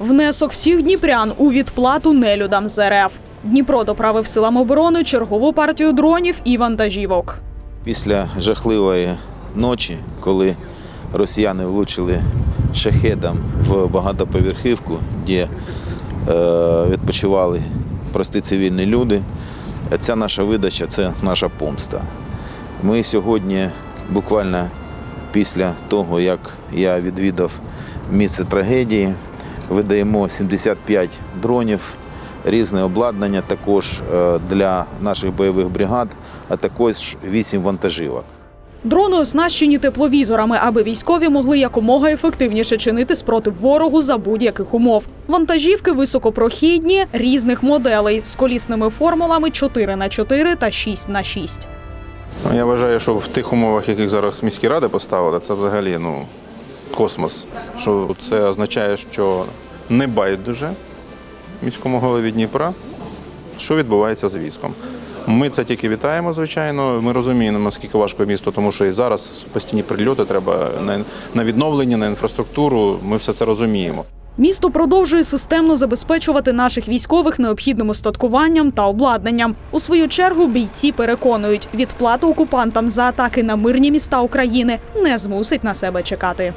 Внесок всіх дніпрян у відплату нелюдам з РФ. Дніпро доправив силам оборони чергову партію дронів і вантажівок. Після жахливої ночі, коли росіяни влучили шахедом в багатоповерхівку, де е, відпочивали прості цивільні люди, ця наша видача це наша помста. Ми сьогодні, буквально після того, як я відвідав місце трагедії, видаємо 75 дронів, різне обладнання також е, для наших бойових бригад, а також 8 вантажівок. Дрони оснащені тепловізорами, аби військові могли якомога ефективніше чинити спротив ворогу за будь-яких умов. Вантажівки високопрохідні різних моделей з колісними формулами 4 х 4 та 6 х 6 Ну, Я вважаю, що в тих умовах, яких зараз міські ради поставили, це взагалі ну, космос. Що це означає, що не байдуже міському голові Дніпра, що відбувається з військом. Ми це тільки вітаємо, звичайно. Ми розуміємо, наскільки важко місто, тому що і зараз постійні прильоти треба на, відновлення, на інфраструктуру. Ми все це розуміємо. Місто продовжує системно забезпечувати наших військових необхідним устаткуванням та обладнанням. У свою чергу бійці переконують, відплата окупантам за атаки на мирні міста України не змусить на себе чекати.